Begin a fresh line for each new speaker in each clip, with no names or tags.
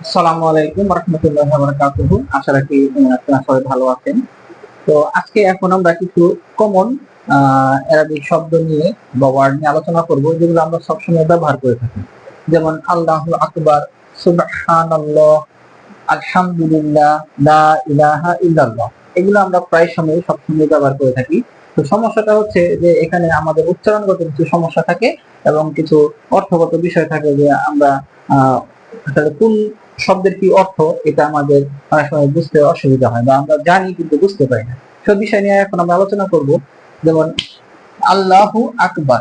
আলাইকুম রহমতুল্লাহ আশা রাখি আপনারা সবাই ভালো আছেন। তো আজকে এখন আমরা কিছু কমন শব্দ নিয়ে বা ওয়ার্ড নিয়ে আলোচনা করব, যেগুলো আমরা সবসময় ব্যবহার করে থাকি। যেমন, আল্লাহ আকবার, সুবহানাল্লাহ, আলহামদুলিল্লাহ, লা ইলাহা ইল্লাল্লাহ। এগুলো আমরা প্রায় সময় সবসময় ব্যবহার করে থাকি। তো সমস্যাটা হচ্ছে যে এখানে আমাদের উচ্চারণগত কিছু সমস্যা থাকে এবং কিছু অর্থগত বিষয় থাকে যে আমরা কোন শব্দের কি অর্থ? এটা আমাদের অনেক সময় বুঝতে অসুবিধা হয় বা আমরা জানি কিন্তু বুঝতে পারি না। সব বিষয় নিয়ে এখন আমরা আলোচনা করব। যেমন, আল্লাহু আকবার,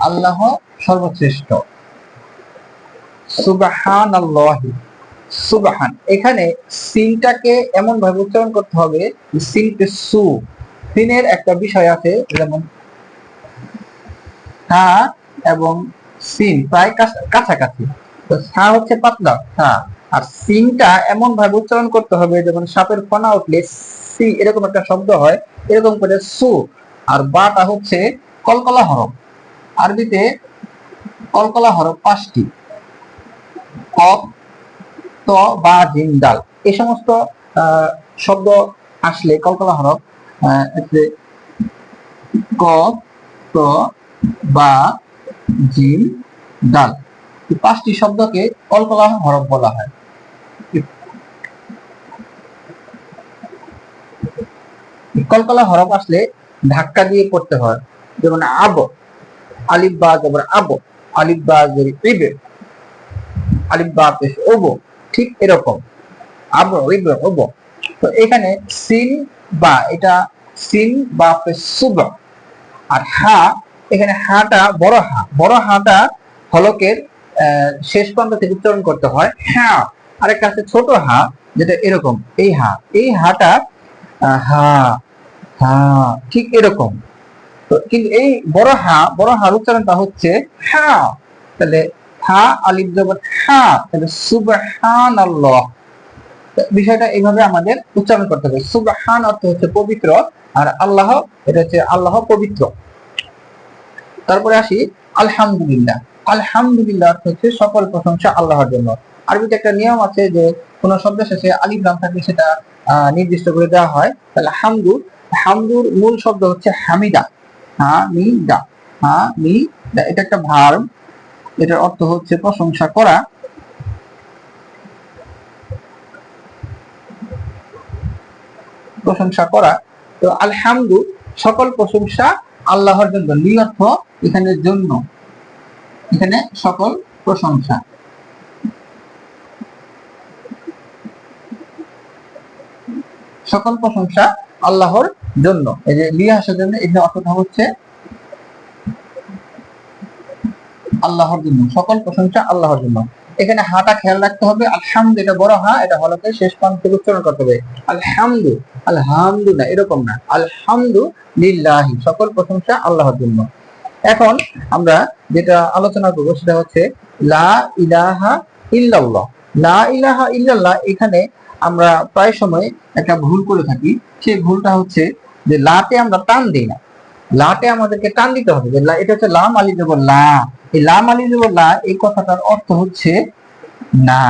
আল্লাহ সর্বশ্রেষ্ঠ। সুবাহান সুবাহান। এখানে সিনটাকে এমন ভাবে উচ্চারণ করতে হবে, যে সিনকে সু। সিনের একটা বিষয় আছে, যেমন, হা এবং সিন, প্রায় কাছ- কাছাকাছি। তো হচ্ছে পাতলা সা আর সিনটা এমন ভাবে উচ্চারণ করতে হবে যেমন সাপের ফনা উঠলে সি এরকম একটা শব্দ হয়, এরকম করে সু, আর বাটা হচ্ছে কলকলা হরফ আরবিতে কলকলা হরফ পাঁচটি। কপ ত, বা জিম ডাল। এই সমস্ত শব্দ আসলে কলকলা হরফ কপ ত, বা জিম ডাল। পাঁচটি শব্দকে কলকলা হরফ বলা হয়। কলকলা হরফ আসলে ধাক্কা দিয়ে পড়তে হয়। যেমন আব, আলিফ বা আব, আলিফ বা ইবে, আলিফ পেশ ওবো, ঠিক এরকম। আব, ইবে, ওবো। তো এখানে সিন বা, এটা সিন বা পেশ সুব আর হা, এখানে হাটা বড় হা, বড় হাটা হলকের শেষ প্রান্ত থেকে উচ্চারণ করতে হয় হ্যাঁ আরেকটা আছে ছোট হা, যেটা এরকম, এই হা। এই হাটা হা হা, ঠিক এরকম। কিন্তু এই বড় হা, বড় হার উচ্চারণটা হচ্ছে হা। তাহলে হা, আলিফ জবর হা, তাহলে সুবহান আল্লাহ বিষয়টা এইভাবে আমাদের উচ্চারণ করতে হবে। সুবহান অর্থ হচ্ছে পবিত্র, আর আল্লাহ, এটা হচ্ছে আল্লাহ পবিত্র। তারপরে আসি, আলহামদুলিল্লাহ। আলহামদুলিল্লাহ হচ্ছে সকল প্রশংসা আল্লাহর জন্য। আরবিতে একটা নিয়ম আছে যে কোন শব্দ শেষে আলিফ লাম থাকলে সেটা নির্দিষ্ট করে দেওয়া হয়, তাহলে হামদু, হামদুর মূল শব্দ হচ্ছে হামিদা। হামিদা হামিদা, এটা একটা ভার্ব, এটার অর্থ হচ্ছে প্রশংসা করা। প্রশংসা করা। তো আলহামদু, সকল প্রশংসা আল্লাহর জন্য। লি অর্থ এখানে জন্য। এখানে সকল প্রশংসা। সকল প্রশংসা আল্লাহর জন্য। এই যে লি আসার জন্য এখানে অর্থটা হচ্ছে আল্লাহর জন্য। সকল প্রশংসা আল্লাহর জন্য। এখানে হাটা খেয়াল রাখতে হবে, আলহামদু, এটা বড় হা, এটা হলকে শেষ প্রান্ত উচ্চারণ করতে হবে। আলহামদু আলহামদু না এরকম না। আলহামদু লিল্লাহি সকল প্রশংসা আল্লাহর জন্য। এখন আমরা যেটা আলোচনা করব সেটা হচ্ছে লা ইলাহা ইল্লাল্লাহ। লা ইলাহা ইল্লাল্লাহ এখানে আমরা প্রায় সময় একটা ভুল করে থাকি। সেই ভুলটা হচ্ছে যে লাতে আমরা টান দিই না। লাতে আমাদেরকে টান দিতে হবে। যে এটা হচ্ছে লাম আলি দেব লা। এই লাম আলি দেব লা, এই কথাটার অর্থ হচ্ছে না।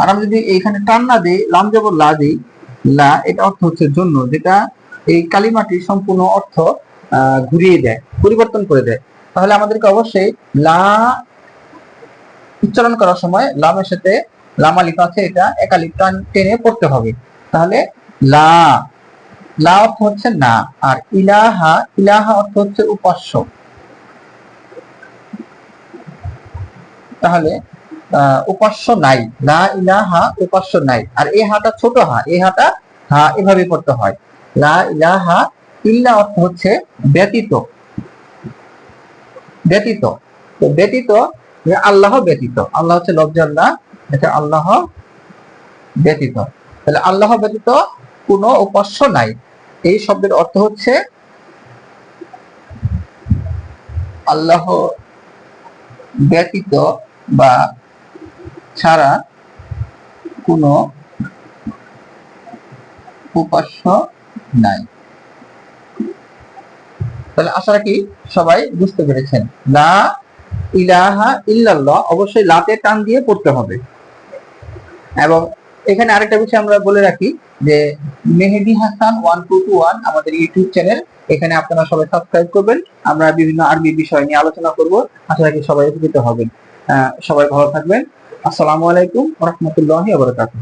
আর আমরা যদি এইখানে টান না দিই, লাম দেব লা দিই, লা এটা অর্থ হচ্ছে জন্য। যেটা এই কালিমাটির সম্পূর্ণ অর্থ ঘুরিয়ে দেয়, পরিবর্তন করে দেয়। তাহলে আমাদেরকে অবশ্যই লা উচ্চারণ করার সময় লামের সাথে লাম আলিফ আছে, এটা একালিফ টান টেনে পড়তে হবে। তাহলে লা লা অর্থ হচ্ছে না, আর ইলাহা ইলাহা অর্থ হচ্ছে উপাস্য। তাহলে উপাস্য নাই, লা ইলাহা, উপাস্য নাই। আর এই হাটা ছোট হা এই হাটা হা, এভাবে পড়তে হয়। লা ইলাহা ইল্লা অর্থ হচ্ছে ব্যতীত। ব্যতীত। তো ব্যতীত আল্লাহ ব্যতীত। আল্লাহ হচ্ছে লফজাল্লাহ এটা আল্লাহ ব্যতীত। তাহলে আল্লাহ ব্যতীত কোনো উপাস্য নাই। এই শব্দের অর্থ হচ্ছে আল্লাহ ব্যতীত বা ছাড়া কোনো উপাস্য নাই। তাহলে আশা রাখি সবাই বুঝতে পেরেছেন। লা ইলাহা ইল্লাল্লাহ, অবশ্যই লাতে টান দিয়ে পড়তে হবে। এবং এখানে আরেকটা বিষয় আমরা বলে রাখি যে, Mehedi Hasan one two two one আমাদের ইউটিউব চ্যানেল, এখানে আপনারা সবাই সাবস্ক্রাইব করবেন। আমরা বিভিন্ন আরবি বিষয় নিয়ে আলোচনা করব। আশা রাখি সবাই উপকৃত হবেন। সবাই ভালো থাকবেন। আসসালামু আলাইকুম রহমতুল্লাহি আবরকাতুহ